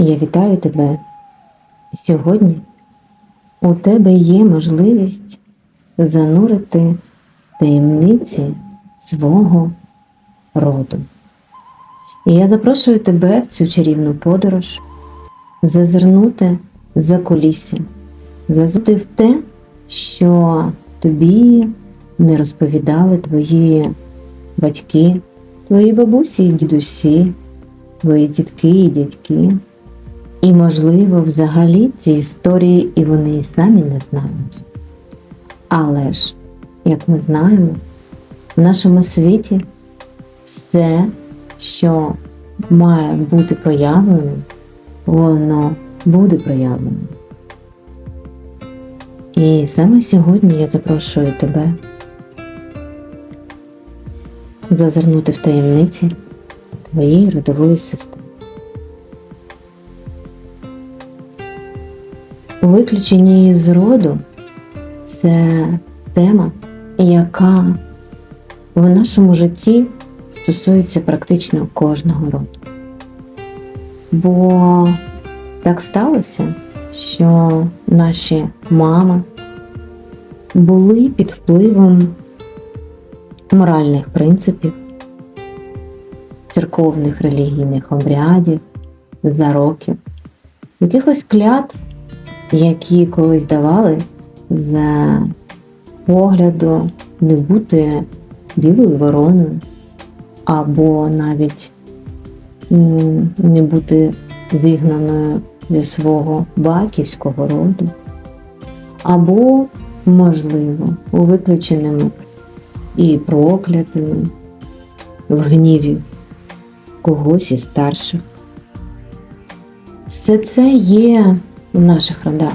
Я вітаю тебе. Сьогодні у тебе є можливість занурити в таємниці свого роду. І я запрошую тебе в цю чарівну подорож зазирнути за кулісся, зазирнути в те, що тобі не розповідали твої батьки, твої бабусі і дідусі, твої дітки і дядьки. І, можливо, взагалі ці історії і вони і самі не знають. Але ж, як ми знаємо, в нашому світі все, що має бути проявленим, воно буде проявленим. І саме сьогодні я запрошую тебе зазирнути в таємниці твоєї родової системи. Виключення із роду це тема, яка в нашому житті стосується практично кожного роду. Бо так сталося, що наші мами були під впливом моральних принципів, церковних релігійних обрядів, зароків, якихось клятв, які колись давали за погляду не бути білою вороною, або навіть не бути зігнаною зі свого батьківського роду, або, можливо, виключеними і проклятими в гніві когось із старших. Все це є у наших родах.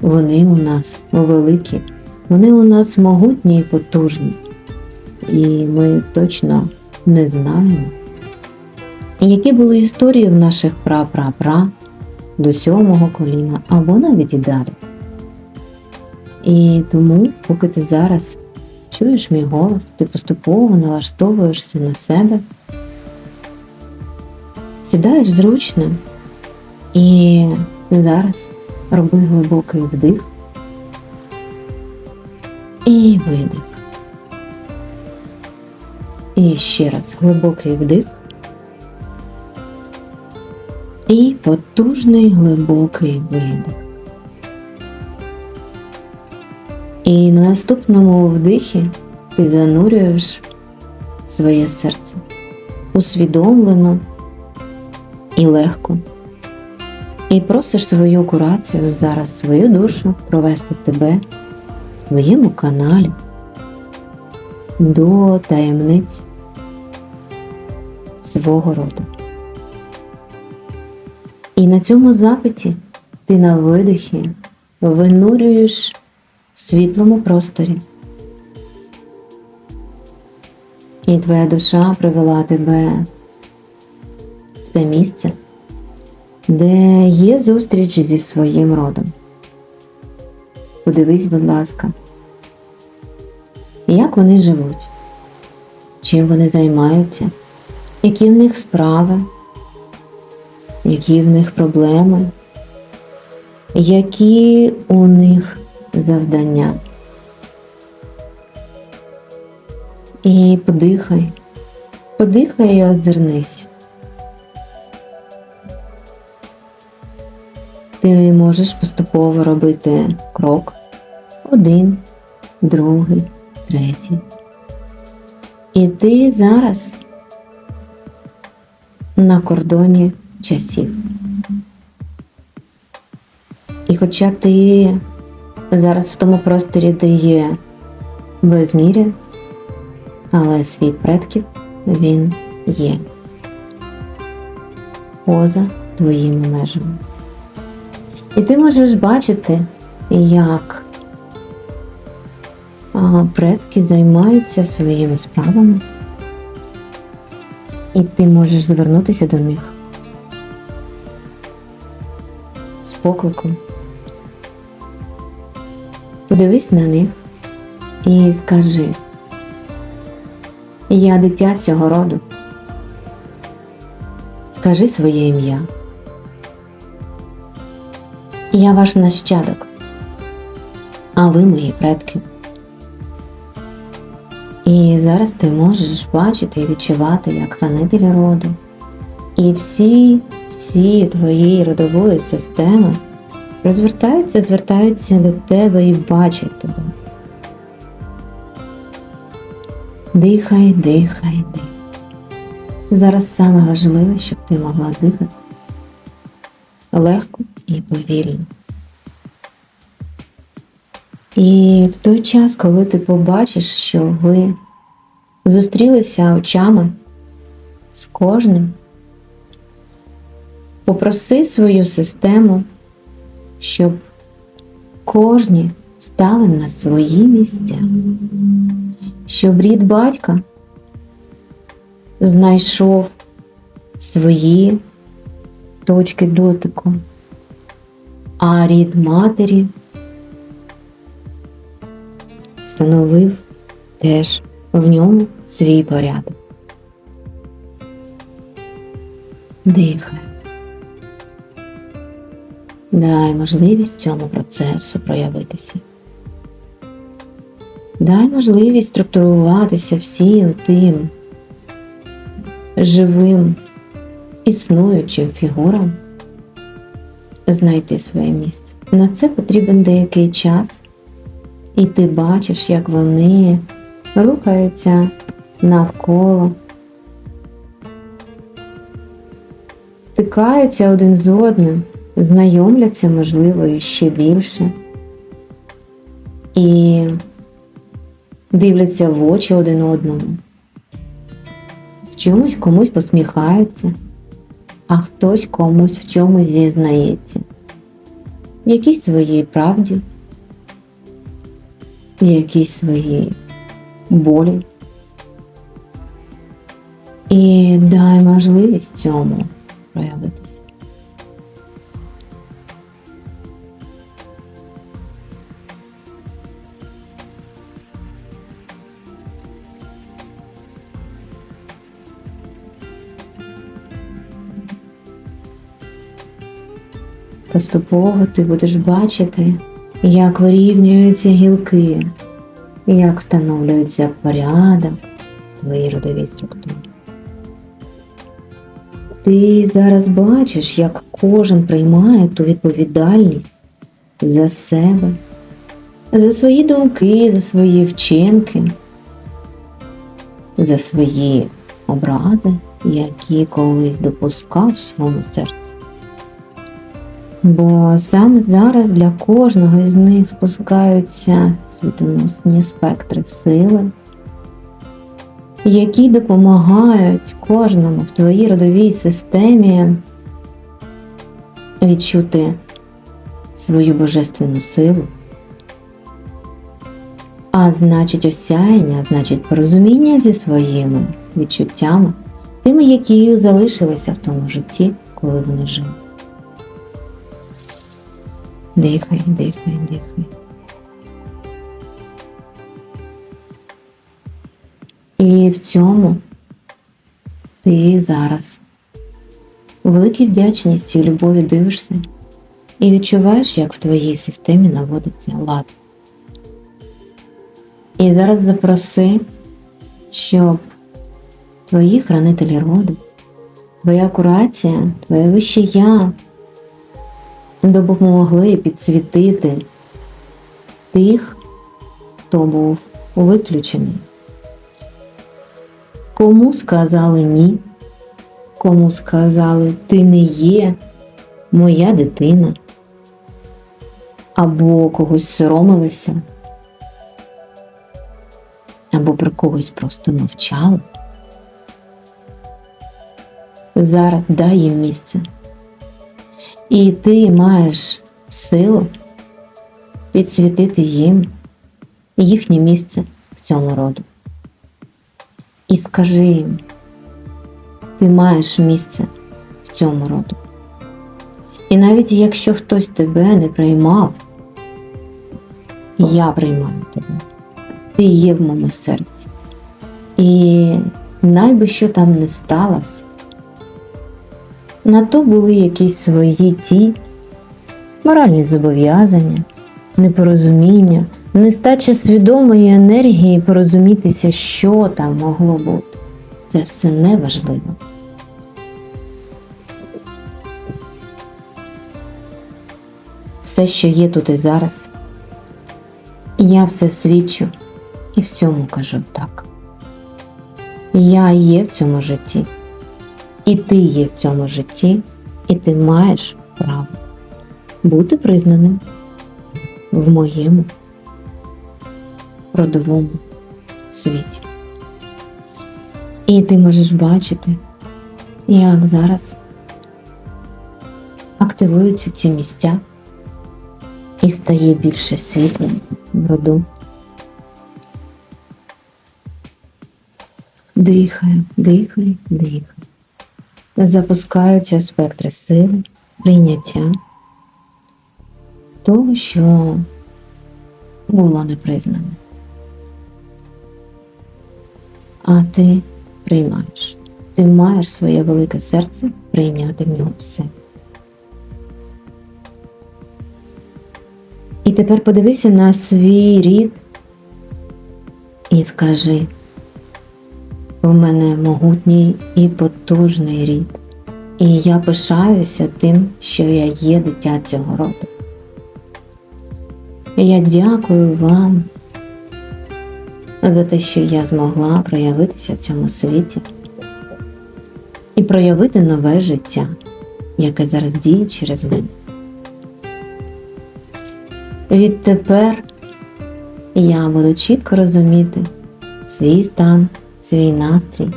Вони у нас великі, вони у нас могутні і потужні. І ми точно не знаємо, які були історії в наших пра-пра-пра до сьомого коліна або навіть і далі. І тому, поки ти зараз чуєш мій голос, ти поступово налаштовуєшся на себе, сідаєш зручно і зараз роби глибокий вдих і видих. І ще раз глибокий вдих. І потужний глибокий видих. І на наступному вдихі ти занурюєш своє серце усвідомлено і легко. І просиш свою курацію зараз свою душу провести тебе в твоєму каналі до таємниць свого роду. І на цьому запиті ти на видихі винурюєш в світлому просторі. І твоя душа привела тебе в те місце, де є зустріч зі своїм родом. Подивись, будь ласка, як вони живуть, чим вони займаються, які в них справи, які в них проблеми, які у них завдання. І подихай, подихай і озирнись. Ти можеш поступово робити крок один, другий, третій. І ти зараз на кордоні часів. І хоча ти зараз в тому просторі, де є безміря, але світ предків він є поза твоїми межами. І ти можеш бачити, як предки займаються своїми справами, і ти можеш звернутися до них з покликом. Подивись на них і скажи, я дитя цього роду. Скажи своє ім'я. Я ваш нащадок, а ви мої предки. І зараз ти можеш бачити і відчувати як хранитель роду. І всі, всі твої родової системи розвертаються, звертаються до тебе і бачать тебе. Дихай, дихай, дихай. Зараз саме важливе, щоб ти могла дихати легко і повільно. І в той час, коли ти побачиш, що ви зустрілися очами з кожним, попроси свою систему, щоб кожні стали на свої місця, щоб рід батька знайшов свої точки дотику, а рід матері встановив теж в ньому свій порядок. Дихай. Дай можливість цьому процесу проявитися. Дай можливість структуруватися всім тим живим, існуючим фігурам, знайти своє місце. На це потрібен деякий час, і ти бачиш, як вони рухаються навколо, стикаються один з одним, знайомляться, можливо, ще більше. І дивляться в очі один одному. В чомусь комусь посміхаються, а хтось комусь в чомусь зізнається, в якійсь своїй правді, в якійсь своїй болі. І дай можливість цьому проявитися. Поступово ти будеш бачити, як вирівнюються гілки, як встановлюється порядок в твоїй родовій структурі. Ти зараз бачиш, як кожен приймає ту відповідальність за себе, за свої думки, за свої вчинки, за свої образи, які колись допускав в своєму серці. Бо саме зараз для кожного із них спускаються світоносні спектри сили, які допомагають кожному в твоїй родовій системі відчути свою божественну силу. А значить осяяння, значить порозуміння зі своїми відчуттями, тими, які залишилися в тому житті, коли вони жили. Дихай, дихай, дихай. І в цьому ти зараз у великій вдячності і любові дивишся і відчуваєш, як в твоїй системі наводиться лад. І зараз запроси, щоб твої хранителі роду, твоя курація, твоє вище я допомогли підсвітити тих, хто був виключений. Кому сказали ні, кому сказали ти не є моя дитина, або когось соромилися, або про когось просто мовчали. Зараз дай їм місце. І ти маєш силу підсвітити їм їхнє місце в цьому роду. І скажи їм, ти маєш місце в цьому роду. І навіть якщо хтось тебе не приймав, я приймаю тебе. Ти є в моєму серці. І найби що там не сталося, на то були якісь свої ті, моральні зобов'язання, непорозуміння, нестача свідомої енергії порозумітися, що там могло бути. Це все неважливо. Все, що є тут і зараз, я все свідчу і всьому кажу так. Я є в цьому житті, і ти є в цьому житті, і ти маєш право бути признаним в моєму родовому світі. І ти можеш бачити, як зараз активуються ці місця і стає більше світлим в роду. Дихай, дихай, дихай. Запускаються спектри сили, прийняття того, що було непризнане. А ти приймаєш. Ти маєш своє велике серце прийняти в нього все. І тепер подивися на свій рід і скажи, в мене могутній і потужний рід, і я пишаюся тим, що я є дитя цього роду. Я дякую вам за те, що я змогла проявитися в цьому світі і проявити нове життя, яке зараз діє через мене. Відтепер я буду чітко розуміти свій стан, свій настрій,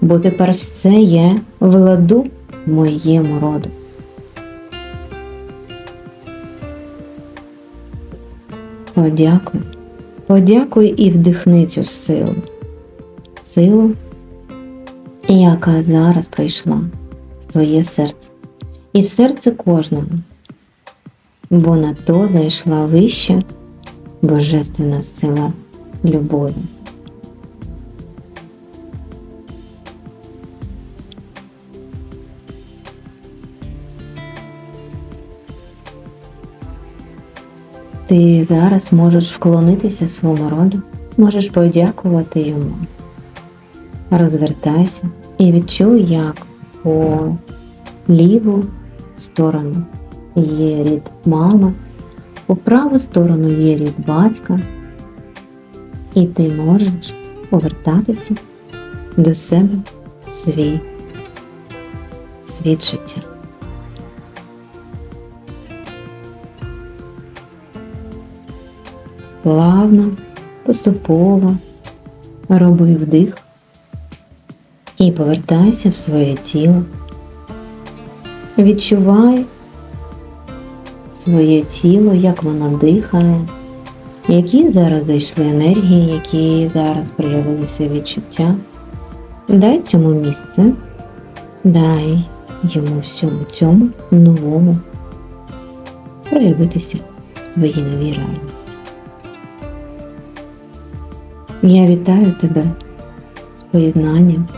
бо тепер все є в ладу моєму роду. Подякуй, подякуй і вдихни цю силу, силу, яка зараз прийшла в твоє серце і в серце кожного бо на то зайшла вища божественна сила любові. Ти зараз можеш вклонитися своєму роду, можеш подякувати йому. Розвертайся і відчуй, як по ліву сторону є рід мами, по праву сторону є рід батька, і ти можеш повертатися до себе в свій світ життя. Плавно, поступово роби вдих і повертайся в своє тіло. Відчувай своє тіло, як воно дихає, які зараз зайшли енергії, які зараз проявилися відчуття. Дай цьому місце, дай йому всьому цьому новому проявитися в твоїй новій реальності. Я вітаю тебе з поєднанням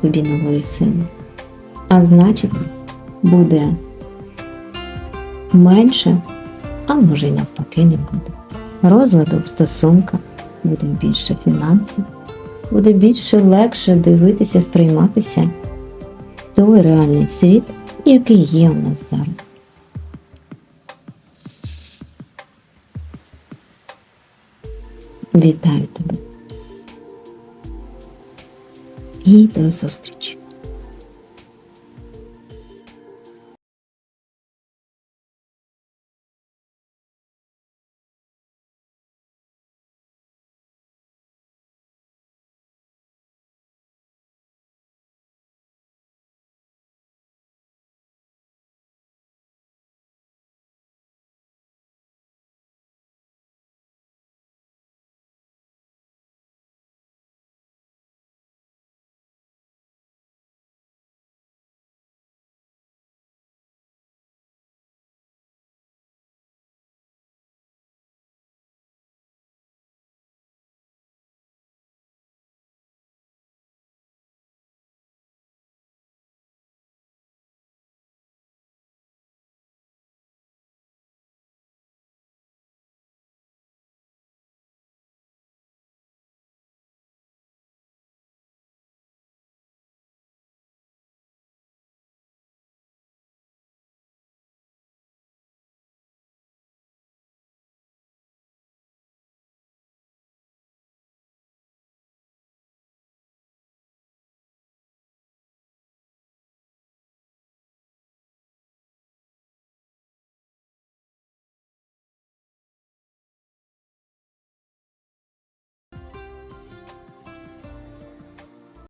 тобі нової сили. А значить, буде менше, а може й навпаки не буде. Розладу в стосунках буде більше фінансів, буде більше легше дивитися, сприйматися той реальний світ, який є у нас зараз. Вітаю тебе і до зустрічі!